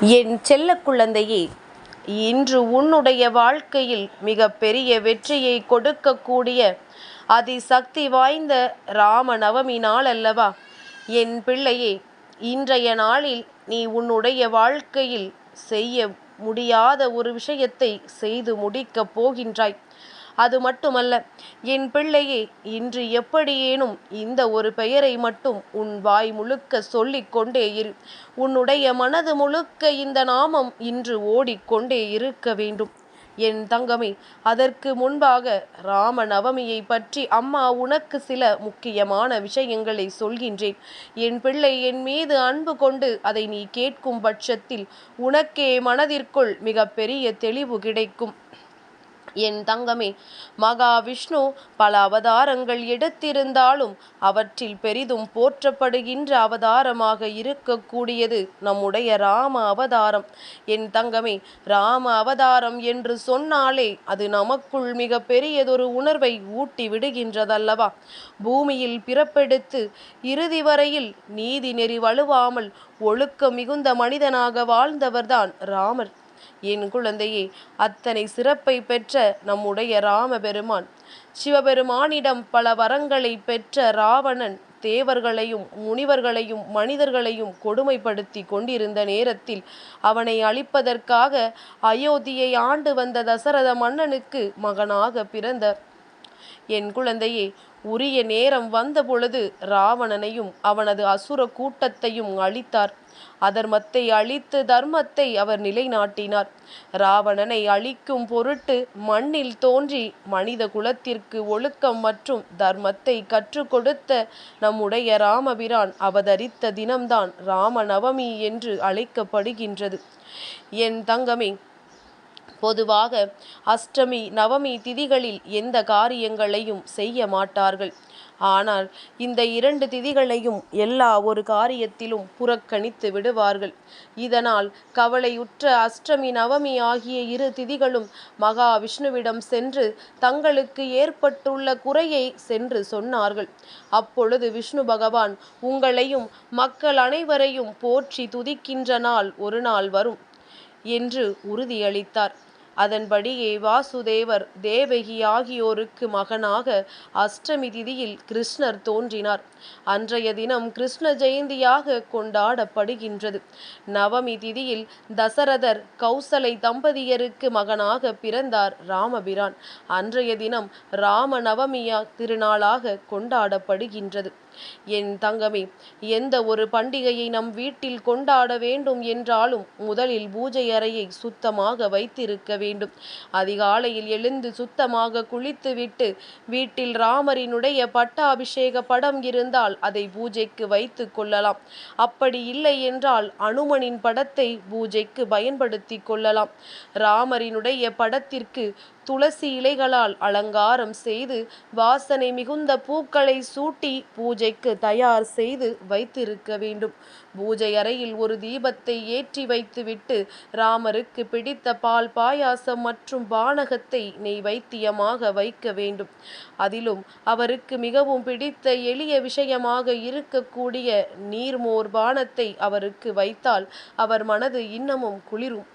என் செல்ல குழந்தையே இன்று உன்னுடைய வாழ்க்கையில் மிக பெரிய வெற்றியை கொடுக்கக்கூடிய அதிசக்தி வாய்ந்த ராம நவமி நாள் அல்லவா என் பிள்ளையே இன்றைய நாளில் நீ உன்னுடைய வாழ்க்கையில் செய்ய முடியாத ஒரு விஷயத்தை செய்து முடிக்கப் போகின்றாய். அது மட்டுமல்ல என் பிள்ளையே இன்று எப்படியேனும் இந்த ஒரு பெயரை மட்டும் உன் வாய் முழுக்க சொல்லிக் கொண்டே இரு. உன்னுடைய மனது முழுக்க இந்த நாமம் இன்று ஓடிக்கொண்டே இருக்க வேண்டும். என் தங்கமே அதற்கு முன்பாக ராம நவமியை பற்றி அம்மா உனக்கு சில முக்கியமான விஷயங்களை சொல்கின்றேன். என் பிள்ளை என் மீது அன்பு கொண்டு அதை நீ கேட்கும் பட்சத்தில் உனக்கே மனதிற்குள் மிக பெரிய தெளிவு கிடைக்கும். என் தங்கமே. மகாவிஷ்ணு பல அவதாரங்கள் எடுத்திருந்தாலும் அவற்றில் பெரிதும் போற்றப்படுகின்ற அவதாரமாக இருக்கக்கூடியது நம்முடைய ராம அவதாரம். என் தங்கமே ராம அவதாரம் என்று சொன்னாலே அது நமக்குள் மிக பெரியதொரு உணர்வை ஊட்டி விடுகின்றதல்லவா? பூமியில் பிறப்பெடுத்து இறுதி வரையில் நீதி நெறி வலுவாமல் ஒழுக்க மிகுந்த மனிதனாக வாழ்ந்தவர்தான் ராமர். என் குழந்தையே அத்தனை சிறப்பை பெற்ற நம்முடைய ராமபெருமான். சிவபெருமானிடம் பல வரங்களை பெற்ற ராவணன் தேவர்களையும் முனிவர்களையும் மனிதர்களையும் கொடுமைப்படுத்தி கொண்டிருந்த நேரத்தில் அவனை அழிப்பதற்காக அயோத்தியை ஆண்டு வந்த தசரத மன்னனுக்கு மகனாக பிறந்த என் குழந்தையே உரிய நேரம் வந்தபொழுது ராவணனையும் அவனது அசுர கூட்டத்தையும் அழித்தார். அதர்மத்தை அழித்து தர்மத்தை அவர் நிலைநாட்டினார். ராவணனை அழிக்கும் பொருட்டு மண்ணில் தோன்றி மனித குலத்திற்கு ஒழுக்கம் மற்றும் தர்மத்தை கற்றுக் கொடுத்த நம்முடைய ராமபிரான் அவதரித்த தினம்தான் ராமநவமி என்று அழைக்கப்படுகின்றது. என் தங்கமே பொதுவாக அஷ்டமி நவமி திதிகளில் எந்த காரியங்களையும் செய்ய மாட்டார்கள். ஆனால் இந்த இரண்டு திதிகளையும் எல்லா ஒரு காரியத்திலும் புறக்கணித்து விடுவார்கள். இதனால் கவலையுற்ற அஷ்டமி நவமி ஆகிய இரு திதிகளும் மகாவிஷ்ணுவிடம் சென்று தங்களுக்கு ஏற்பட்டுள்ள குறையை சென்று சொன்னார்கள். அப்பொழுது விஷ்ணு பகவான் உங்களையும் மக்கள் அனைவரையும் போற்றி துதிக்கின்ற நாள் ஒரு நாள் வரும் என்று உறுதியளித்தார். அதன்படியே வாசுதேவர் தேவகி ஆகியோருக்கு மகனாக அஷ்டமி திதியில் கிருஷ்ணர் தோன்றினார். அன்றைய தினம் கிருஷ்ண ஜெயந்தியாக கொண்டாடப்படுகின்றது. நவமி திதியில் தசரதர் கௌசலை தம்பதியருக்கு மகனாக பிறந்தார் ராமபிரான். அன்றைய தினம் ராம நவமியா திருநாளாக கொண்டாடப்படுகின்றது. என் தங்கமே எந்த ஒரு பண்டிகையை நம் வீட்டில் கொண்டாட வேண்டும் என்றாலும் முதலில் பூஜை அறையை சுத்தமாக வைத்திருக்க வேண்டும். அதிகாலையில் எழுந்து சுத்தமாக குளித்துவிட்டு வீட்டில் ராமரினுடைய பட்டாபிஷேக படம் இருந்தால் அதை பூஜைக்கு வைத்து கொள்ளலாம். அப்படி இல்லை என்றால் அனுமனின் படத்தை பூஜைக்கு பயன்படுத்தி கொள்ளலாம். ராமரினுடைய படத்திற்கு துளசி இலைகளால் அலங்காரம் செய்து வாசனை மிகுந்த பூக்களை சூட்டி பூஜைக்கு தயார் செய்து வைத்திருக்க வேண்டும். பூஜை அறையில் ஒரு தீபத்தை ஏற்றி வைத்துவிட்டு ராமருக்கு பிடித்த பால் பாயாசம் மற்றும் பானகத்தை நெய் வைத்தியமாக வைக்க வேண்டும். அதிலும் அவருக்கு மிகவும் பிடித்த எளிய விஷயமாக இருக்கக்கூடிய நீர்மோர் பானத்தை அவருக்கு வைத்தால் அவர் மனது இன்னமும் குளிரும்.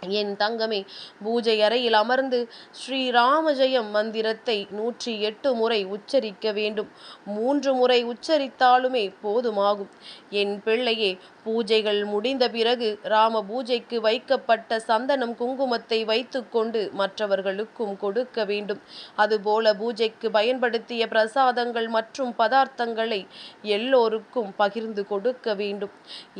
என் தங்கமே பூஜை அறையில் அமர்ந்து ஸ்ரீராம ஜெயம் மந்திரத்தை நூற்றி எட்டு முறை உச்சரிக்க வேண்டும். மூன்று முறை உச்சரித்தாலுமே போதுமாகும். என் பிள்ளையே பூஜைகள் முடிந்த பிறகு ராம பூஜைக்கு வைக்கப்பட்ட சந்தனம் குங்குமத்தை வைத்துக்கொண்டு மற்றவர்களுக்கும் கொடுக்க வேண்டும். அதுபோல பூஜைக்கு பயன்படுத்திய பிரசாதங்கள் மற்றும் பதார்த்தங்களை எல்லோருக்கும் பகிர்ந்து கொடுக்க வேண்டும்.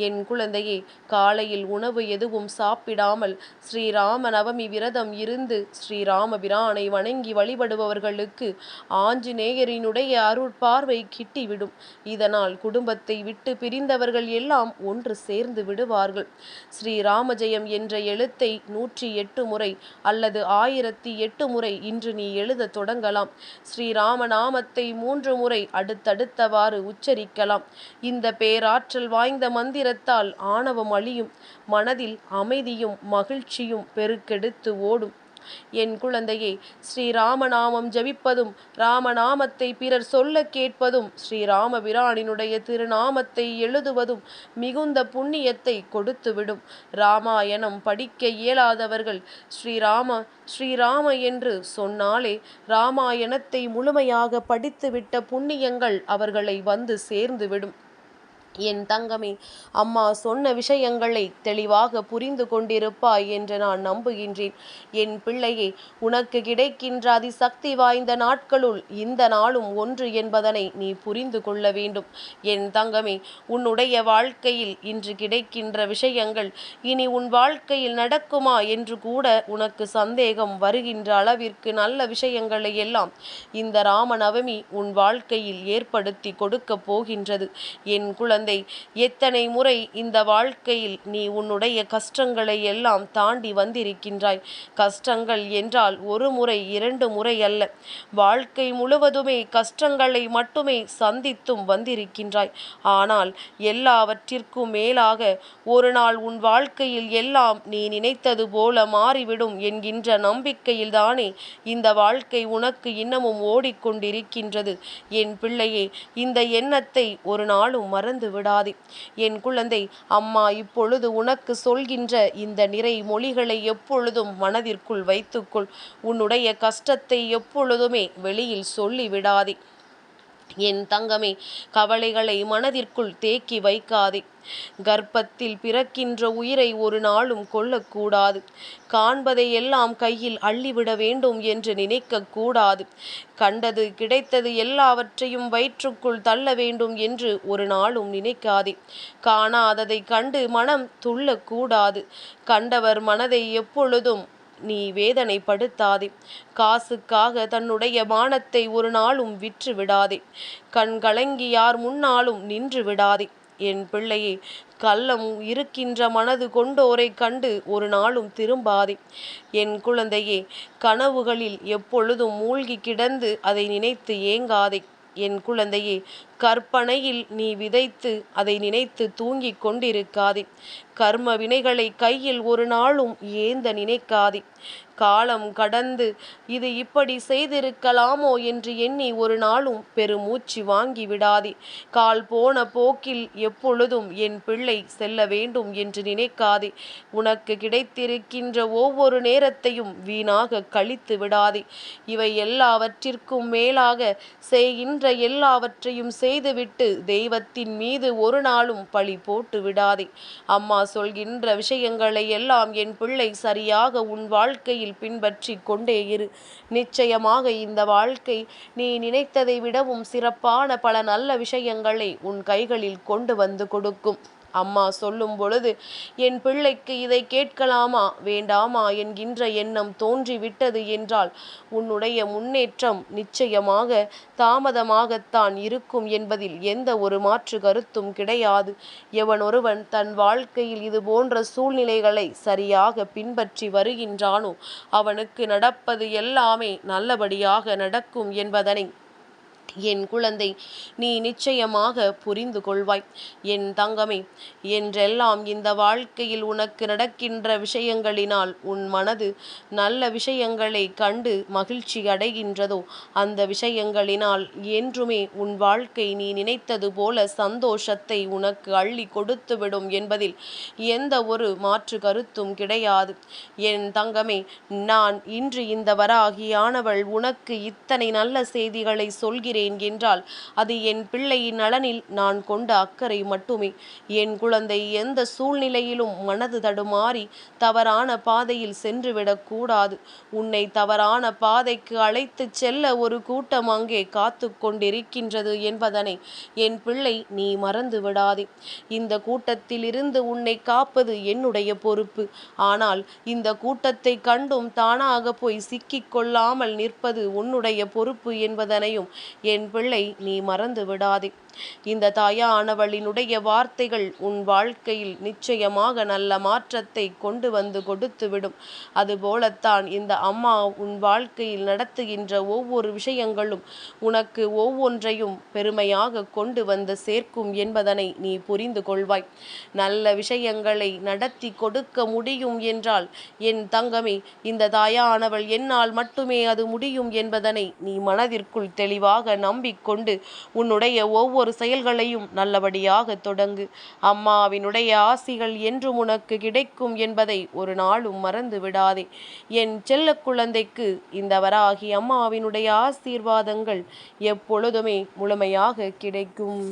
என் குழந்தையே காலையில் உணவு எதுவும் சாப்பிடாமல் ஸ்ரீராம நவமி விரதம் இருந்து ஸ்ரீராம பிரானை வணங்கி வழிபடுபவர்களுக்கு ஆஞ்சநேயரினுடைய அருட்பார்வை கிட்டிவிடும். இதனால் குடும்பத்தை விட்டு பிரிந்தவர்கள் எல்லாம் ஒன்று சேர்ந்து விடுவார்கள். ஸ்ரீராம என்ற எழுத்தை நூற்றி எட்டு முறை அல்லது ஆயிரத்தி எட்டு முறை இன்று நீ எழுத தொடங்கலாம். ஸ்ரீராம நாமத்தை மூன்று முறை அடுத்தடுத்தவாறு உச்சரிக்கலாம். இந்த பேராற்றல் வாய்ந்த மந்திரத்தால் ஆணவம் அழியும் மனதில் அமைதியும் மகிழ்ச்சியும் பெருக்கெடுத்து ஓடும். என் குழந்தையே ஸ்ரீராமநாமம் ஜபிப்பதும் ராமநாமத்தை பிறர் சொல்ல கேட்பதும் ஸ்ரீராமபிரானினுடைய திருநாமத்தை எழுதுவதும் மிகுந்த புண்ணியத்தை கொடுத்துவிடும். ராமாயணம் படிக்க இயலாதவர்கள் ஸ்ரீராம ஸ்ரீராம என்று சொன்னாலே ராமாயணத்தை முழுமையாக படித்துவிட்ட புண்ணியங்கள் அவர்களை வந்து சேர்ந்துவிடும். என் தங்கமே அம்மா சொன்ன விஷயங்களை தெளிவாக புரிந்து கொண்டிருப்பாய் என்று நான் நம்புகின்றேன். என் பிள்ளையே உனக்கு கிடைக்கின்ற அதிசக்தி வாய்ந்த நாட்களுள் இந்த நாளும் ஒன்று என்பதனை நீ புரிந்து கொள்ள வேண்டும். என் தங்கமே உன்னுடைய வாழ்க்கையில் இன்று கிடைக்கின்ற விஷயங்கள் இனி உன் வாழ்க்கையில் நடக்குமா என்று கூட உனக்கு சந்தேகம் வருகின்ற அளவிற்கு நல்ல விஷயங்களை எல்லாம் இந்த ராமநவமி உன் வாழ்க்கையில் ஏற்படுத்தி கொடுக்க போகின்றது. என் குழந்தை குழந்தை எத்தனை முறை இந்த வாழ்க்கையில் நீ உன்னுடைய கஷ்டங்களை எல்லாம் தாண்டி வந்திருக்கின்றாய்? கஷ்டங்கள் என்றால் ஒரு முறை இரண்டு முறை அல்ல. வாழ்க்கை முழுவதுமே கஷ்டங்களை மட்டுமே சந்தித்தும் வந்திருக்கின்றாய். ஆனால் எல்லாவற்றிற்கும் மேலாக ஒரு நாள் உன் வாழ்க்கையில் எல்லாம் நீ நினைத்தது போல மாறிவிடும் என்கின்ற நம்பிக்கையில் தானே இந்த வாழ்க்கை உனக்கு இன்னமும் ஓடிக்கொண்டிருக்கின்றது. என் பிள்ளையே இந்த எண்ணத்தை ஒரு நாளும் மறந்து விடாதே. என் குழந்தை அம்மா இப்பொழுது உனக்கு சொல்கின்ற இந்த நிறை மொழிகளை எப்பொழுதும் மனதிற்குள் வைத்துக்கொள். உன்னுடைய கஷ்டத்தை எப்பொழுதுமே வெளியில் சொல்லிவிடாதே. என் தங்கமே கவலைகளை மனதிற்குள் தேக்கி வைக்காதே. கர்ப்பத்தில் பிறக்கின்ற உயிரை ஒரு நாளும் கொள்ளக்கூடாது காண்பதை எல்லாம் கையில் அள்ளிவிட வேண்டும் என்று நினைக்க கூடாது. கண்டது கிடைத்தது எல்லாவற்றையும் வயிற்றுக்குள் தள்ள வேண்டும் என்று ஒரு நாளும் நினைக்காதே. காணாததை கண்டு மனம் துள்ளக்கூடாது. கண்டவர் மனதை எப்பொழுதும் நீ வேதனைப்படுத்தாதே காசுக்காக தன்னுடைய மானத்தை ஒரு நாளும் விற்று விடாதே கண் கலங்கி யார் முன்னாலும் நின்று விடாதே என் பிள்ளையே கள்ளம் இருக்கின்ற மனது கொண்டோரை கண்டு ஒரு நாளும் திரும்பாதே. என் குழந்தையே கனவுகளில் எப்பொழுதும் மூழ்கி கிடந்து அதை நினைத்து ஏங்காதே. என் குழந்தையே கற்பனையில் நீ விதைத்து அதை நினைத்து தூங்கிக் கொண்டிருக்காதே. கர்ம வினைகளை கையில் ஒரு நாளும் ஏந்த நினைக்காதே. காலம் கடந்து இது இப்படி செய்திருக்கலாமோ என்று எண்ணி ஒரு நாளும் பெருமூச்சு வாங்கி விடாதே. கால் போன போக்கில் எப்பொழுதும் என் பிள்ளை செல்ல வேண்டும் என்று நினைக்காதே. உனக்கு கிடைத்திருக்கின்ற ஒவ்வொரு நேரத்தையும் வீணாக கழித்து விடாதே. இவை எல்லாவற்றிற்கும் மேலாக செய்கின்ற எல்லாவற்றையும் செய்துவிட்டு தெய்வத்தின் மீது ஒரு நாளும் பழி போட்டு விடாதே. அம்மா சொல்கின்ற விஷயங்களை எல்லாம் என் பிள்ளை சரியாக உன் வாழ்க்கையில் வழியில் பின்பற்றி கொண்டே இரு. நிச்சயமாக இந்த வாழ்க்கை நீ நினைத்ததை விடவும் சிறப்பான பல நல்ல விஷயங்களை உன் கைகளில் கொண்டு வந்து கொடுக்கும். அம்மா சொல்லும் பொழுது என் பிள்ளைக்கு இதை கேட்கலாமா? வேண்டாமா? என்கின்ற எண்ணம் தோன்றிவிட்டது என்றால் உன்னுடைய முன்னேற்றம் நிச்சயமாக தாமதமாகத்தான் இருக்கும் என்பதில் எந்த ஒரு மாற்று கருத்தும் கிடையாது. எவன் ஒருவன் தன் வாழ்க்கையில் இது போன்ற சூழ்நிலைகளை சரியாக பின்பற்றி வருகின்றானோ அவனுக்கு நடப்பது எல்லாமே நல்லபடியாக நடக்கும் என்பதனை என் குழந்தை நீ நிச்சயமாக புரிந்து கொள்வாய். என் தங்கமே என்றெல்லாம் இந்த வாழ்க்கையில் உனக்கு நடக்கின்ற விஷயங்களினால் உன் மனது நல்ல விஷயங்களை கண்டு மகிழ்ச்சி அடைகின்றதோ அந்த விஷயங்களினால் என்றுமே உன் வாழ்க்கை நீ நினைத்தது போல சந்தோஷத்தை உனக்கு அள்ளி கொடுத்துவிடும் என்பதில் எந்த ஒரு மாற்று கருத்தும் கிடையாது. என் தங்கமே நான் இன்று இந்த வராகியானவள் உனக்கு இத்தனை நல்ல செய்திகளை சொல்கிறேன். செய்கிறேன் என்றால் அது என் பிள்ளையின் நலனில் நான் கொண்ட அக்கறை மட்டுமே. என் குழந்தை எந்த சூழ்நிலையிலும் மனது தடுமாறி தவறான பாதையில் சென்றுவிடக்கூடாது உன்னை தவறான பாதைக்கு அழைத்து செல்ல ஒரு கூட்டம் அங்கே காத்து கொண்டிருக்கின்றது என்பதனை என் பிள்ளை நீ மறந்து விடாதே. இந்த கூட்டத்தில் இருந்து உன்னை காப்பது என்னுடைய பொறுப்பு. ஆனால் இந்த கூட்டத்தை கண்டும் தானாக போய் சிக்கிக் கொள்ளாமல் நிற்பது உன்னுடைய பொறுப்பு என்பதனையும் என் பிள்ளை நீ மறந்து விடாதே. இந்த தாயானவளினுடைய வார்த்தைகள் உன் வாழ்க்கையில் நிச்சயமாக நல்ல மாற்றத்தை கொண்டு வந்து கொடுத்துவிடும். அதுபோலத்தான் இந்த அம்மா உன் வாழ்க்கையில் நடத்துகின்ற ஒவ்வொரு விஷயங்களும் உனக்கு ஒவ்வொன்றையும் பெருமையாக கொண்டு வந்து சேர்க்கும் என்பதனை நீ புரிந்து கொள்வாய். நல்ல விஷயங்களை நடத்தி கொடுக்க முடியும் என்றால் என் தங்கமே இந்த தாயானவள் என்னால் மட்டுமே அது முடியும் என்பதனை நீ மனதிற்குள் தெளிவாக நம்பிக்கொண்டு உன்னுடைய ஒவ்வொரு ஒவ்வொரு செயல்களையும் நல்லபடியாக தொடங்கு. அம்மாவினுடைய ஆசிகள் என்றும் உனக்கு கிடைக்கும் என்பதை ஒரு நாளும் மறந்து விடாதே. என் செல்ல குழந்தைக்கு இந்த வராகி அம்மாவினுடைய ஆசீர்வாதங்கள் எப்பொழுதுமே முழுமையாக கிடைக்கும்.